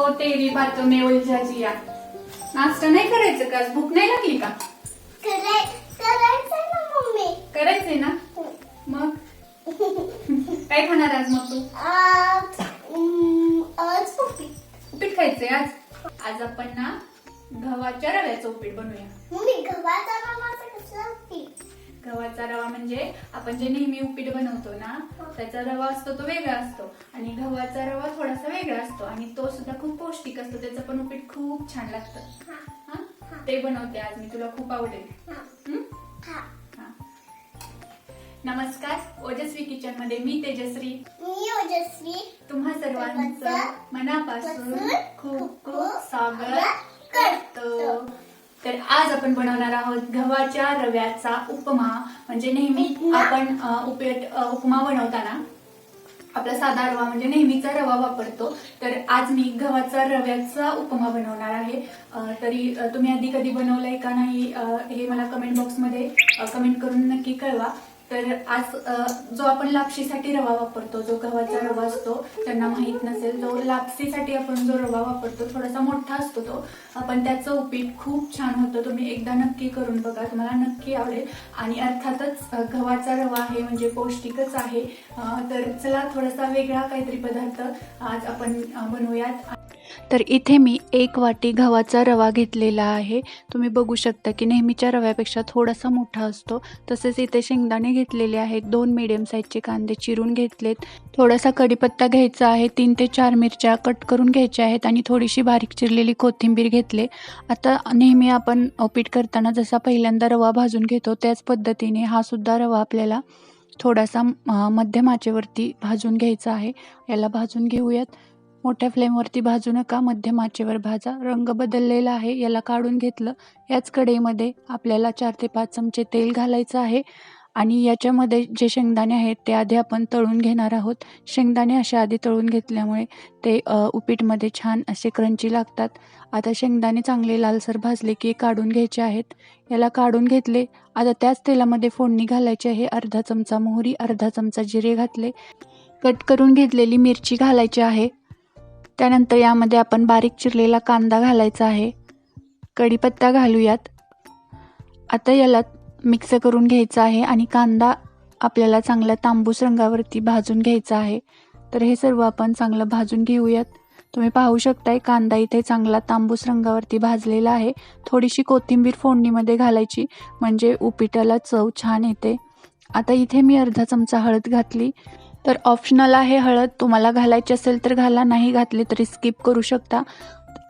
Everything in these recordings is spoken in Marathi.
तुम्ही ओलझाची या. नाश्ता नाही करायचं का? भूक नाही लागली का? कराय- करायचं ना मम्मी. करायचंय ना? मग? काय खाणार आज मग तू? आज आज पप्पी उपीट खायचंय आज? आज आपण ना गव्हाच्या रव्याचं उपीट बनवूया. मम्मी गव्हाचा पीठ गव्हाचा रवा म्हणजे आपण जे नेहमी उपीट बनवतो ना त्याचा रवा असतो तो वेगळा असतो. आणि गव्हाचा रवा थोडासा वेगळा असतो आणि तो सुद्धा खूप पौष्टिक असतो त्याचं पण उपीट खूप छान लागतं. हा? हा ते बनवते आज मी तुला खूप आवडेल. नमस्कार ओजस्वी किचनमध्ये मी तेजश्री. मी ओजस्वी. तुम्हा सर्वांचं मनापासून खूप खूप स्वागत. आज आपण बनवणार आहोत गव्हाच्या रव्याचा उपमा. म्हणजे नेहमी. आपण अ, उपमा बनवताना आपला साधा रवा म्हणजे नेहमीचा रवा वापरतो. तर आज मी गव्हाचा रव्याचा उपमा बनवणार आहे. तरी तुम्ही आधी कधी बनवलंय का नाही हे मला कमेंट बॉक्समध्ये कमेंट करून नक्की कळवा. तर आज जो आपण लापशीसाठी रवा वापरतो जो गव्हाचा रवा असतो त्यांना माहीत नसेल. जो लापसीसाठी आपण जो रवा वापरतो थोडासा मोठा असतो तो आपण पण त्याचं उपीट खूप छान होतं. तुम्ही एकदा नक्की करून बघा तुम्हाला नक्की आवडेल. आणि अर्थातच गव्हाचा रवा आहे म्हणजे पौष्टिकच आहे. तर चला थोडासा वेगळा काहीतरी पदार्थ आज आपण बनवूयात. तर इथे मी एक वाटी गव्हाचा रवा घेतलेला आहे. तुम्ही बघू शकता की नेहमीच्या रव्यापेक्षा थोडासा मोठा असतो. तसेच इथे शेंगदाणे घेतलेले आहेत. दोन मिडियम साईजचे कांदे चिरून घेतलेत. थोडासा कढीपत्ता घ्यायचा आहे. तीन ते चार मिरच्या कट करून घ्यायच्या आहेत आणि थोडीशी बारीक चिरलेली कोथिंबीर घेतले. आता नेहमी आपण पीठ करताना जसा पहिल्यांदा रवा भाजून घेतो त्याच पद्धतीने हा सुद्धा रवा आपल्याला थोडासा मध्यमाचेवरती मध्यम आचेवरती भाजून घ्यायचा आहे. याला भाजून घेऊयात. मोठ्या फ्लेमवरती भाजू नका. मध्यम आचेवर भाजा. रंग बदललेला आहे. याला काढून घेतलं. याच कढईमध्ये आपल्याला चार ते पाच चमचे तेल घालायचं आहे. आणि याच्यामध्ये जे शेंगदाणे आहेत ते आधी आपण तळून घेणार आहोत. शेंगदाणे असे आधी तळून घेतल्यामुळे ते उपीटमध्ये छान असे क्रंची लागतात. आता शेंगदाणे चांगले लालसर भाजले की काढून घ्यायचे आहेत. याला काढून घेतले. आता त्याच तेलामध्ये फोडणी घालायची आहे. अर्धा चमचा मोहरी अर्धा चमचा जिरे घातले. कट करून घेतलेली मिरची घालायची आहे. त्यानंतर यामध्ये आपण बारीक चिरलेला कांदा घालायचा आहे. कढीपत्ता घालूयात. आता याला मिक्स करून घ्यायचं आहे आणि कांदा आपल्याला चांगला तांबूस रंगावरती भाजून घ्यायचा आहे. तर हे सर्व आपण चांगलं भाजून घेऊयात. तुम्ही पाहू शकताय कांदा इथे चांगला तांबूस रंगावरती भाजलेला आहे. थोडीशी कोथिंबीर फोडणीमध्ये घालायची म्हणजे उपिटाला चव छान येते. आता इथे मी अर्धा चमचा हळद घातली. तर ऑप्शनल आहे हळद. तुम्हाला घालायची असेल तर घाला. नाही घातली तरी स्किप करू शकता.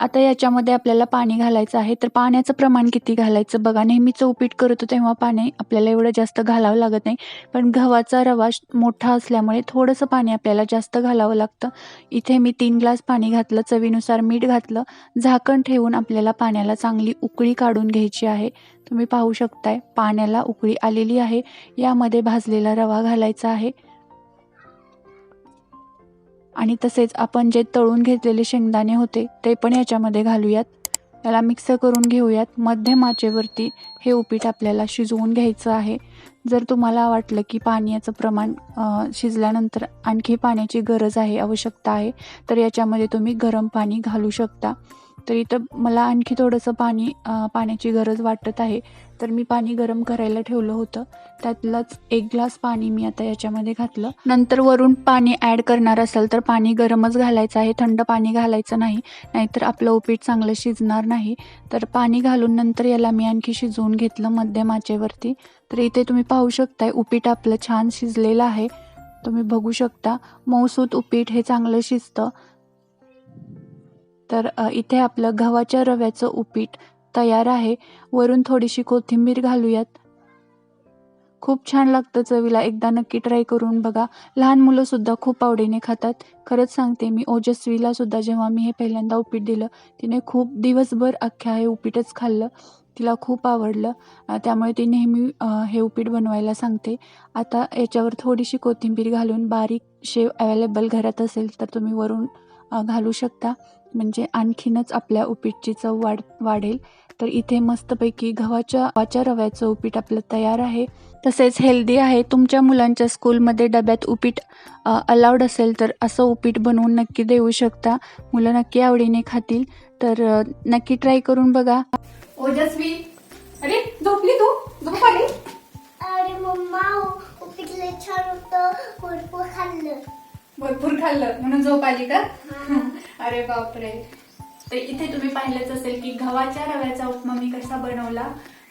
आता याच्यामध्ये आपल्याला पाणी घालायचं आहे. तर पाण्याचं प्रमाण किती घालायचं? बघा नेहमीचं उपीट करतो तेव्हा पाणी आपल्याला एवढं जास्त घालावं लागत नाही. पण गव्हाचा रवा मोठा असल्यामुळे थोडंसं पाणी आपल्याला जास्त घालावं लागतं. इथे मी तीन ग्लास पाणी घातलं. चवीनुसार मीठ घातलं. झाकण ठेवून आपल्याला पाण्याला चांगली उकळी काढून घ्यायची आहे. तुम्ही पाहू शकताय पाण्याला उकळी आलेली आहे. यामध्ये भाजलेला रवा घालायचा आहे. आणि तसेच आपण जे तळून घेतलेले शेंगदाणे होते ते पण याच्यामध्ये घालूयात. याला मिक्स करून घेऊयात. मध्यम आचेवरती हे उपीट आपल्याला शिजवून घ्यायचं आहे. जर तुम्हाला वाटलं की पाण्याचं प्रमाण शिजल्यानंतर आणखी पाण्याची गरज आहे आवश्यकता आहे तर याच्यामध्ये तुम्ही गरम पाणी घालू शकता. तर इथं मला आणखी थोडंसं पाणी पाण्याची गरज वाटत आहे. तर मी पाणी गरम करायला ठेवलं होतं. त्यातलंच एक ग्लास पाणी मी आता याच्यामध्ये घातलं. नंतर वरून पाणी ॲड करणार असेल तर पाणी गरमच घालायचं आहे. थंड पाणी घालायचं नाही. नाहीतर आपलं उपीट चांगलं शिजणार नाही. तर पाणी घालून नंतर याला मी आणखी शिजवून घेतलं मध्यम आचेवरती. तर इथे तुम्ही पाहू शकताय उपीट आपलं छान शिजलेलं आहे. तुम्ही बघू शकता मऊसूत उपीट हे चांगलं शिजतं. तर इथे आपलं गव्हाच्या रव्याचं उपीट तयार आहे. वरून थोडीशी कोथिंबीर घालूयात. खूप छान लागतं चवीला. एकदा नक्की ट्राय करून बघा. लहान मुलंसुद्धा खूप आवडीने खातात. खरंच सांगते मी ओजस्वीला सुद्धा जेव्हा मी हे पहिल्यांदा उपीट दिलं तिने खूप दिवसभर अख्ख्या हे उपीटच खाल्लं. तिला खूप आवडलं. त्यामुळे ती नेहमी हे उपीट बनवायला सांगते. आता याच्यावर थोडीशी कोथिंबीर घालून बारीक शेव अवेलेबल घरात असेल तर तुम्ही वरून घालू शकता. म्हणजे आणखीनच आपल्या उपीटची चव वाढ वाढेल. तर इथे मस्तपैकी गव्हाच्या गव्हाच्या रव्याचं उपीट आपलं तयार आहे. तसेच हेल्दी आहे. तुमच्या मुलांच्या स्कूलमध्ये डब्यात उपीट अलाउड असेल तर असं उपीट बनवून नक्की देऊ शकता. मुलं नक्की आवडीने खातील. तर नक्की ट्राय करून बघा. ओजस्वी अरे झोपली तू? झोप आली? अरे मम्मा उपीटले छान होतं. भरपूर खाल्लं. भरपूर खाल्लं. म्हणून झोप आली का? अरे बापरे. तर इथे तुम्ही पाहिलंच असेल की गव्हाच्या रव्याचा उपमा मी कसा बनवला?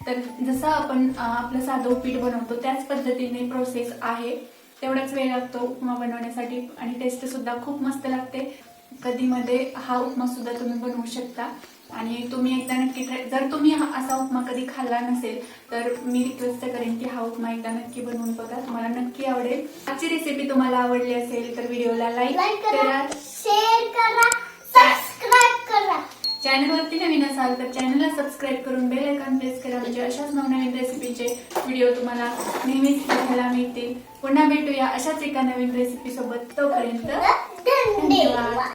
तर जसं आपण आपलं साधं उपीट बनवतो त्याच पद्धतीने प्रोसेस आहे. तेवढाच वेळ लागतो उपमा बनवण्यासाठी आणि टेस्ट सुद्धा खूप मस्त लागते. कधीमध्ये हा उपमा सुद्धा तुम्ही बनवू शकता. आणि तुम्ही एकदा नक्की ट्राय जर तुम्ही असा उपमा कधी खाल्ला नसेल तर मी रिक्वेस्ट करेन की हा उपमा एकदा नक्की बनवून बघा. तुम्हाला नक्की आवडेल. आजची रेसिपी तुम्हाला आवडली असेल तर व्हिडिओला लाईक करा शेअर करा सबस्क्राईब करा. चॅनलवरती नवीन असाल तर चॅनलला सबस्क्राईब करून बेल आयकॉन प्रेस करा. म्हणजे अशाच नवनवीन रेसिपीचे व्हिडिओ तुम्हाला नेहमीच बघायला मिळतील. पुन्हा भेटूया अशाच एका नवीन रेसिपी सोबत. तोपर्यंत धन्यवाद.